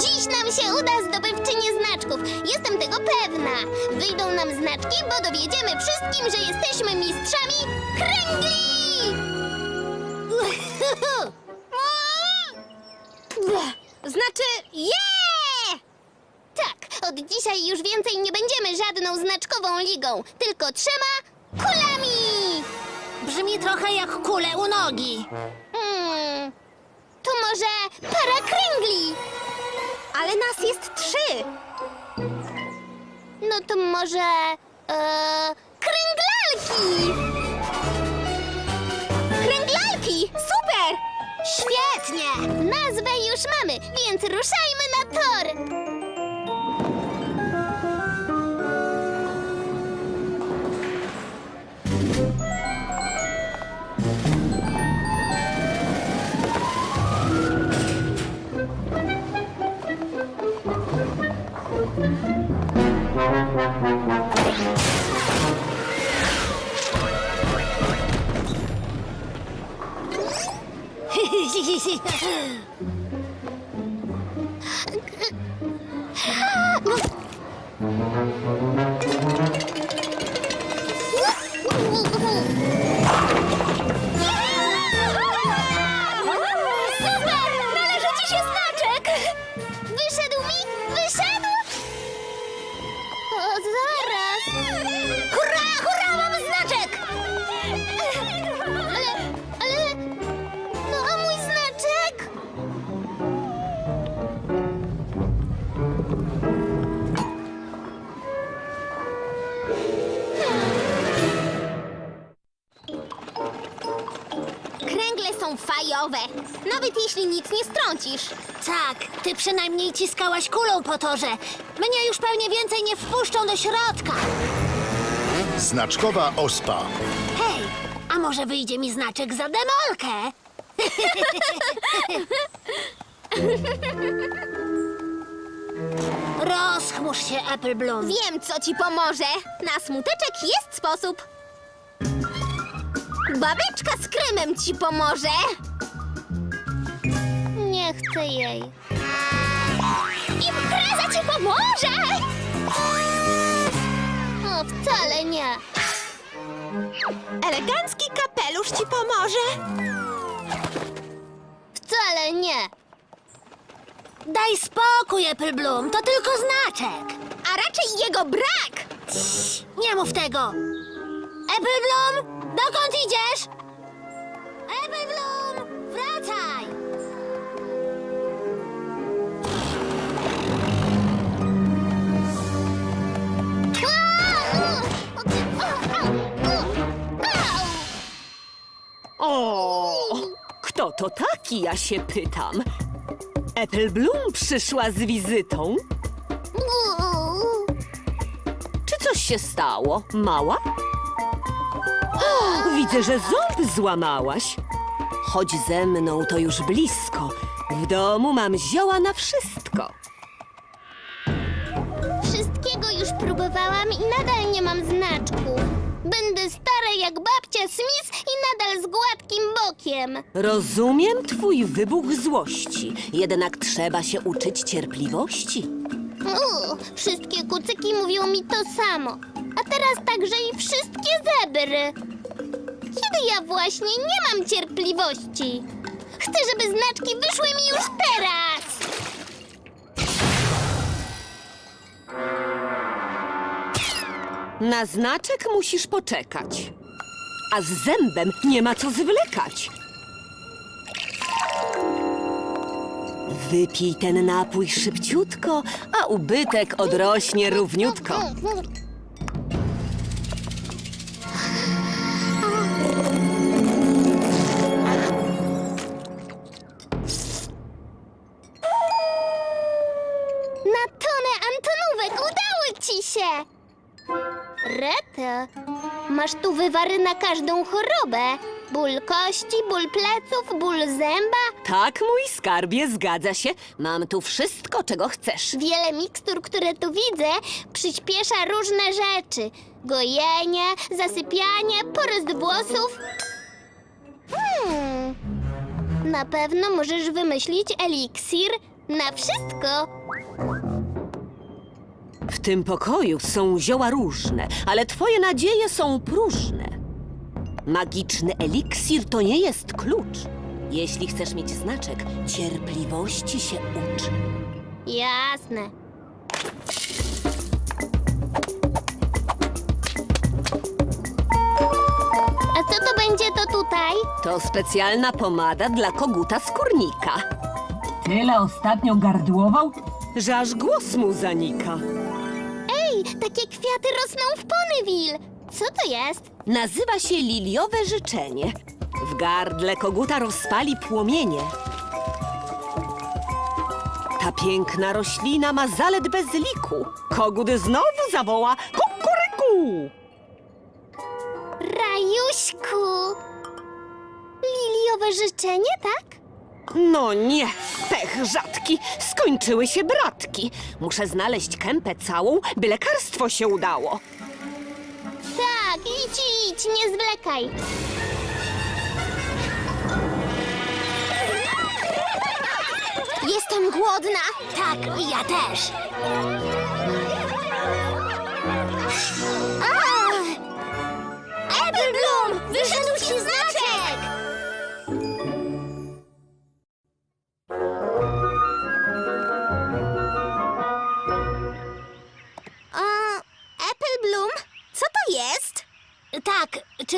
Dziś nam się uda zdobywczynie znaczków. Jestem tego pewna. Wyjdą nam znaczki, bo dowiedziemy wszystkim, że jesteśmy mistrzami kręgli! Znaczy, je! Tak, od dzisiaj już więcej nie będziemy żadną znaczkową ligą, tylko trzema kulami! Brzmi trochę jak kule u nogi. Hmm, to może para kręgli? Ale nas jest trzy. No to może... E, kręglalki! Kręglalki! Super! Świetnie! Nazwę już mamy, więc ruszajmy na tor! Super! są fajowe, nawet jeśli nic nie strącisz. Tak, ty przynajmniej ciskałaś kulą po torze. Mnie już pewnie więcej nie wpuszczą do środka. Znaczkowa ospa. Hej, a może wyjdzie mi znaczek za demolkę? Rozchmurz się, Apple Bloom. Wiem, co ci pomoże. Na smuteczek jest sposób. Babeczka z kremem ci pomoże. Nie chcę jej. Impreza ci pomoże! O, wcale nie. Elegancki kapelusz ci pomoże. Wcale nie. Daj spokój, Apple Bloom, to tylko znaczek. A raczej jego brak. Nie mów tego. Apple Bloom, dokąd idziesz? Apple Bloom, wracaj! O, kto to taki, ja się pytam. Apple Bloom przyszła z wizytą? Czy coś się stało, mała? O, widzę, że ząb złamałaś. Chodź ze mną, to już blisko. W domu mam zioła na wszystko. Wszystkiego już próbowałam i nadal nie mam znaczku. Będę stara jak babcia Smith i nadal z gładkim bokiem. Rozumiem twój wybuch złości, jednak trzeba się uczyć cierpliwości. Wszystkie kucyki mówią mi to samo. A teraz także i wszystkie zebry. Kiedy ja właśnie nie mam cierpliwości? Chcę, żeby znaczki wyszły mi już teraz. Na znaczek musisz poczekać. A z zębem nie ma co zwlekać. Wypij ten napój szybciutko, a ubytek odrośnie równiutko. Masz tu wywary na każdą chorobę. Ból kości, ból pleców, ból zęba. Tak, mój skarbie, zgadza się. Mam tu wszystko, czego chcesz. Wiele mikstur, które tu widzę, przyspiesza różne rzeczy. Gojenie, zasypianie, porost włosów. Hmm. Na pewno możesz wymyślić eliksir Na wszystko. W tym pokoju są zioła różne, ale twoje nadzieje są próżne. Magiczny eliksir to nie jest klucz. Jeśli chcesz mieć znaczek, cierpliwości się ucz. Jasne. A co to będzie to tutaj? To specjalna pomada dla koguta skórnika, Tyle ostatnio gardłował? że aż głos mu zanika. Kwiaty rosną w Ponyville. Co to jest? Nazywa się liliowe życzenie. W gardle koguta rozpali płomienie. Ta piękna roślina ma zalet bez liku. Kogut znowu zawoła kukuryku. Rajuśku! Liliowe życzenie, tak? No nie, pech rzadki, skończyły się bratki. Muszę znaleźć kępę całą, by lekarstwo się udało. Tak, idź, idź, nie zwlekaj. Jestem głodna. Tak, ja też. Apple Bloom! Wyszedł ci znaczek!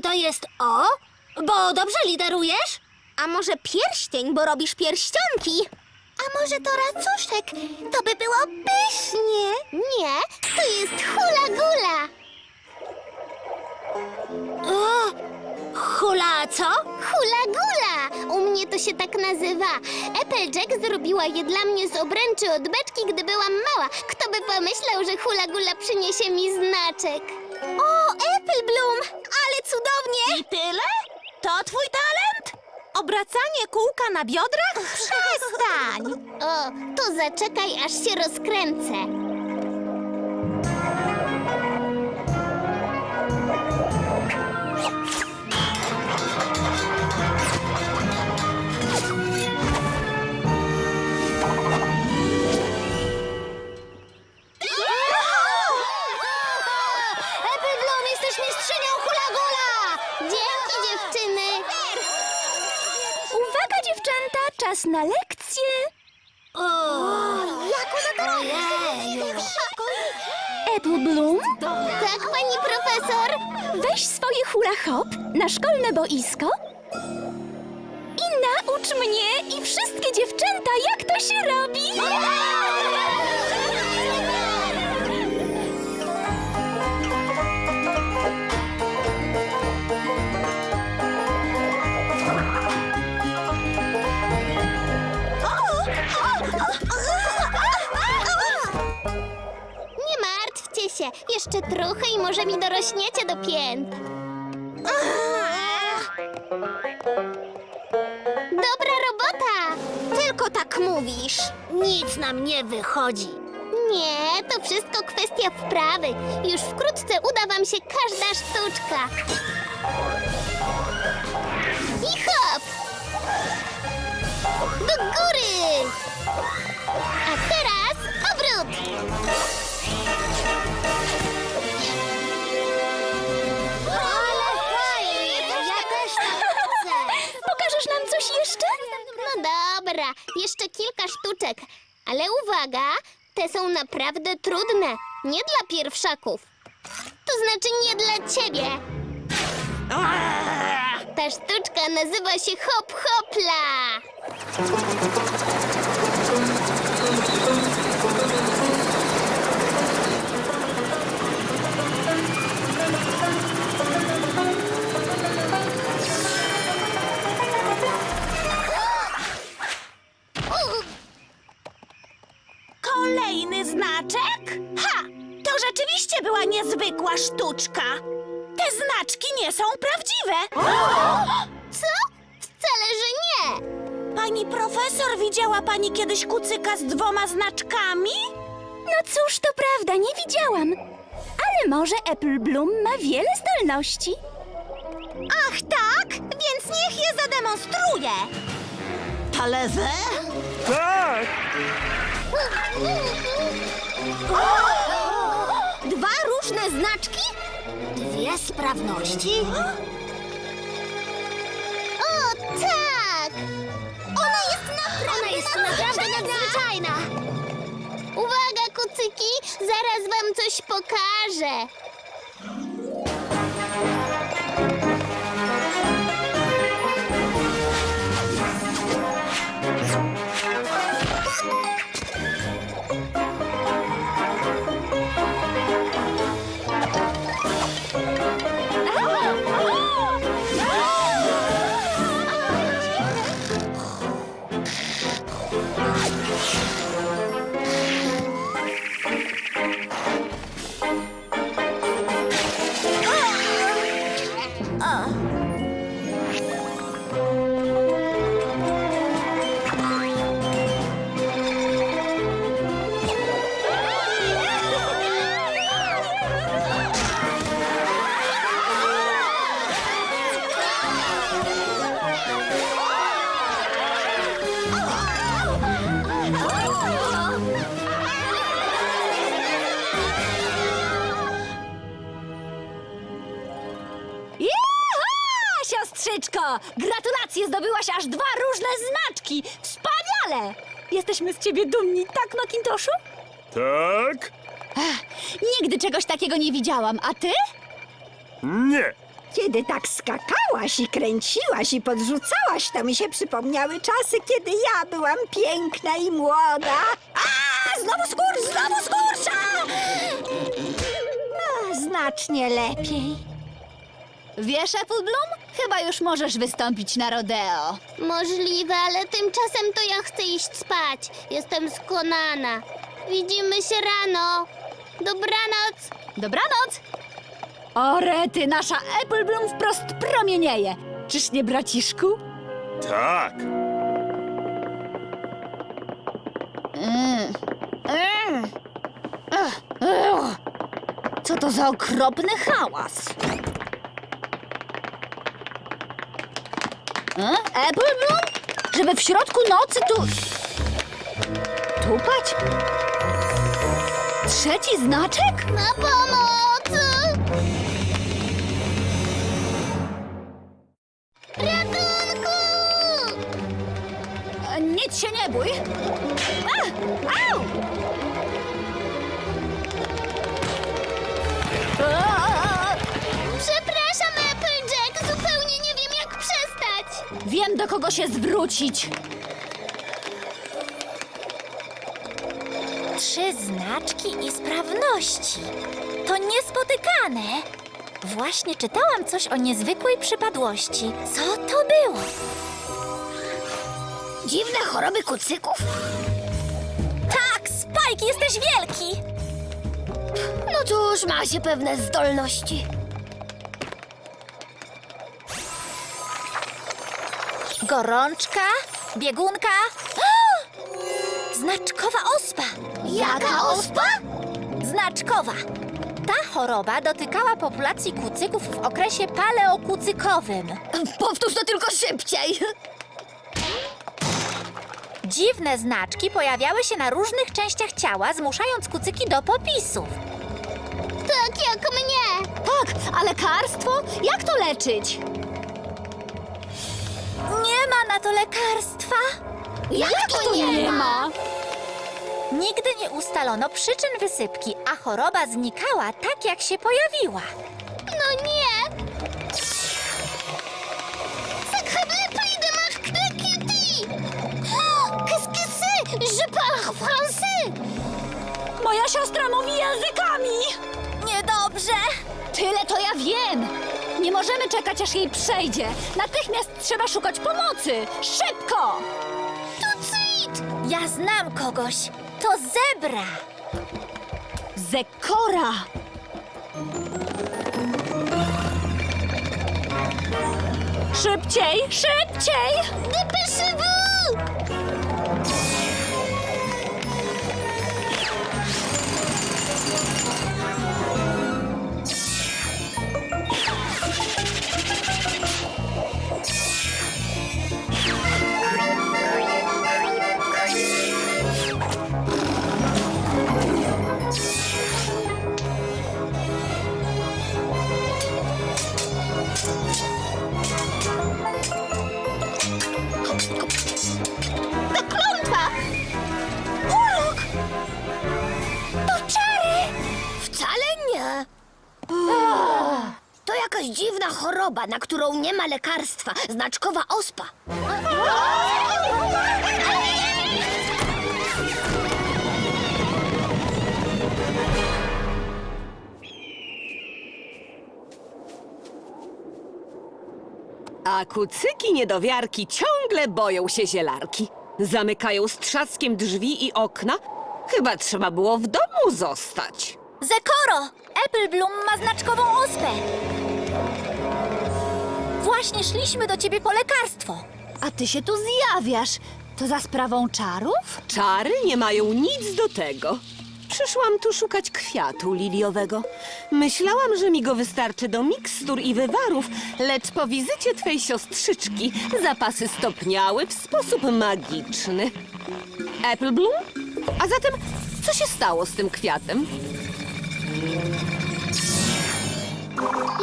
Czy to jest O? Bo dobrze literujesz? A może pierścień, bo robisz pierścionki? A może to racuszek? To by było pysznie. Nie, to jest hula gula. O, hula co? Hula gula! U mnie to się tak nazywa. Applejack zrobiła je dla mnie z obręczy od beczki, gdy byłam mała. Kto by pomyślał, że hula gula przyniesie mi znaczek? O, Apple Bloom! Cudownie! I tyle? To twój talent? Obracanie kółka na biodrach? Przestań! O, to zaczekaj, aż się rozkręcę. Czas na lekcję. Jak ona to robi? Apple Bloom, Tak, pani profesor? weź swoje hula hop na szkolne boisko i naucz mnie i wszystkie dziewczęta, jak to się robi. Jeszcze trochę i może mi dorośniecie do pięt. Dobra robota! Tylko tak mówisz. Nic nam nie wychodzi. Nie, to wszystko kwestia wprawy. Już wkrótce uda wam się każda sztuczka. Dobra, jeszcze kilka sztuczek. Ale uwaga, te są naprawdę trudne. Nie dla pierwszaków. To znaczy nie dla ciebie. Ta sztuczka nazywa się hop hopla. Znaczek? Ha! To rzeczywiście była niezwykła sztuczka. Te znaczki nie są prawdziwe. Co? Wcale, że nie. Pani profesor, widziała pani kiedyś kucyka z dwoma znaczkami? No cóż, to prawda, nie widziałam. Ale może Apple Bloom ma wiele zdolności. Ach tak? Więc niech je zademonstruje. To lewe, Tak! Dwa różne znaczki? Dwie sprawności? O, tak! Ona jest naprawdę, Ona jest naprawdę nadzwyczajna. Uwaga, kucyki, zaraz wam coś pokażę. Siostrzyczko! Gratulacje, zdobyłaś aż dwa różne znaczki! Wspaniale! Jesteśmy z ciebie dumni, tak, Makintoszu? Tak? Nigdy czegoś takiego nie widziałam, a ty? Nie! Kiedy tak skakałaś i kręciłaś i podrzucałaś, to mi się przypomniały czasy, kiedy ja byłam piękna i młoda. A, znowu skurcz, znowu skurcza! A, znacznie lepiej. Wiesz, Apple Bloom? Chyba już możesz wystąpić na rodeo. Możliwe, ale tymczasem to ja chcę iść spać. Jestem skonana. Widzimy się rano. Dobranoc. Dobranoc! O, rety, nasza Apple Bloom wprost promienieje. Czyż nie, braciszku? Tak! Ugh. Co to za okropny hałas? E? Żeby w środku nocy tu... Tupać? Trzeci znaczek? Na pomoc! Ratunku! E, Nic się nie bój. Wiem, do kogo się zwrócić. Trzy znaczki i sprawności. To niespotykane. Właśnie czytałam coś o niezwykłej przypadłości. Co to było? Dziwne choroby kucyków? Tak, Spike, jesteś wielki! No cóż, ma się pewne zdolności. Gorączka, biegunka. Znaczkowa ospa. Jaka ospa? Znaczkowa. Ta choroba dotykała populacji kucyków w okresie paleokucykowym. Powtórz to tylko szybciej. Dziwne znaczki pojawiały się na różnych częściach ciała, zmuszając kucyki do popisów. Tak jak mnie. Tak, a lekarstwo? Jak to leczyć? Ma na to lekarstwa. Jak to nie ma? Nigdy nie ustalono przyczyn wysypki, a choroba znikała tak, jak się pojawiła. No nie. Sacré pays de marque de Kitty. Oh, Qu'est-ce que c'est? Je parle français. Moja siostra mówi językami! Niedobrze. Tyle to ja wiem! Nie możemy czekać, aż jej przejdzie. Natychmiast trzeba szukać pomocy! Szybko! Tucit. Ja znam kogoś. To zebra. Zekora! Szybciej, szybciej! Dépêchez-vous. Choroba, na którą nie ma lekarstwa. Znaczkowa ospa. A kucyki niedowiarki ciągle boją się zielarki. Zamykają z trzaskiem drzwi i okna. Chyba trzeba było w domu zostać. Zekoro! Apple Bloom ma znaczkową ospę. Właśnie szliśmy do ciebie po lekarstwo. A ty się tu zjawiasz. To za sprawą czarów? Czary nie mają nic do tego. Przyszłam tu szukać kwiatu liliowego. Myślałam, że mi go wystarczy do mikstur i wywarów, lecz po wizycie twej siostrzyczki zapasy stopniały w sposób magiczny. Apple Bloom? A zatem, co się stało z tym kwiatem?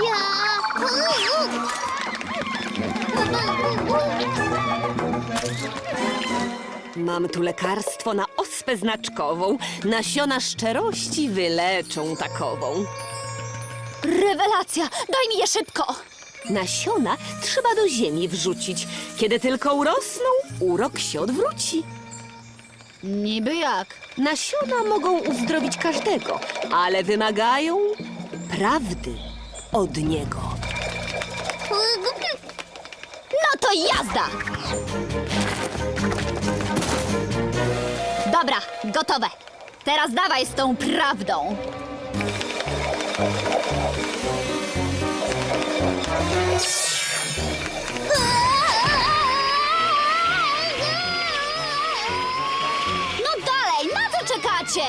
Ja... Mam tu lekarstwo na ospę znaczkową. Nasiona szczerości wyleczą takową. Rewelacja! Daj mi je szybko! Nasiona trzeba do ziemi wrzucić. Kiedy tylko urosną, urok się odwróci. Niby jak? Nasiona mogą uzdrowić każdego, ale wymagają prawdy od niego. No to jazda! Dobra, gotowe. Teraz dawaj z tą prawdą. No dalej, na co czekacie?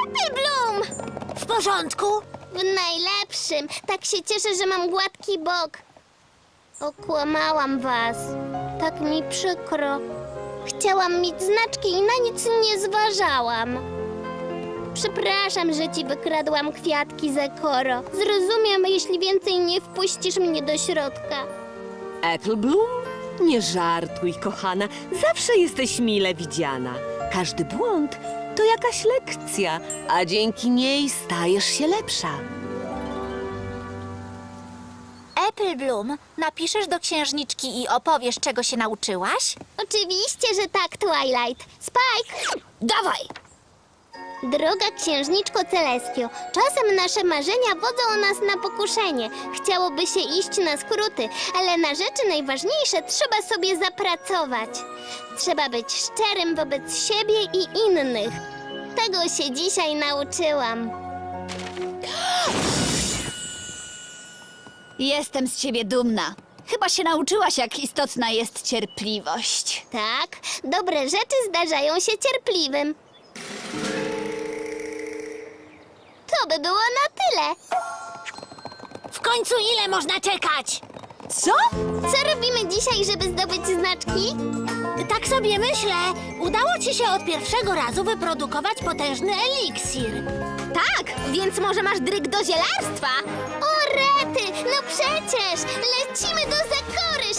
Apple Bloom! W porządku? W najlepszym. Tak się cieszę, że mam gładki bok. Okłamałam was. Tak mi przykro. Chciałam mieć znaczki i na nic nie zważałam. Przepraszam, że ci wykradłam kwiatki, Zekoro. Zrozumiem, jeśli więcej nie wpuścisz mnie do środka. Apple Bloom? Nie żartuj, kochana. Zawsze jesteś mile widziana. Każdy błąd to jakaś lekcja, a dzięki niej stajesz się lepsza. Apple Bloom, napiszesz do księżniczki i opowiesz, czego się nauczyłaś? Oczywiście, że tak, Twilight. Spike! Dawaj! Droga księżniczko Celestio, czasem nasze marzenia wodzą nas na pokuszenie. Chciałoby się iść na skróty, ale na rzeczy najważniejsze trzeba sobie zapracować. Trzeba być szczerym wobec siebie i innych. Tego się dzisiaj nauczyłam. Jestem z ciebie dumna. Chyba się nauczyłaś, jak istotna jest cierpliwość. Tak, dobre rzeczy zdarzają się cierpliwym. By było na tyle. W końcu ile można czekać? Co? Co robimy dzisiaj, żeby zdobyć znaczki? Tak sobie myślę. Udało ci się od pierwszego razu wyprodukować potężny eliksir. Tak, więc może masz dryg do zielarstwa? O rety, no przecież! Lecimy do Zakory,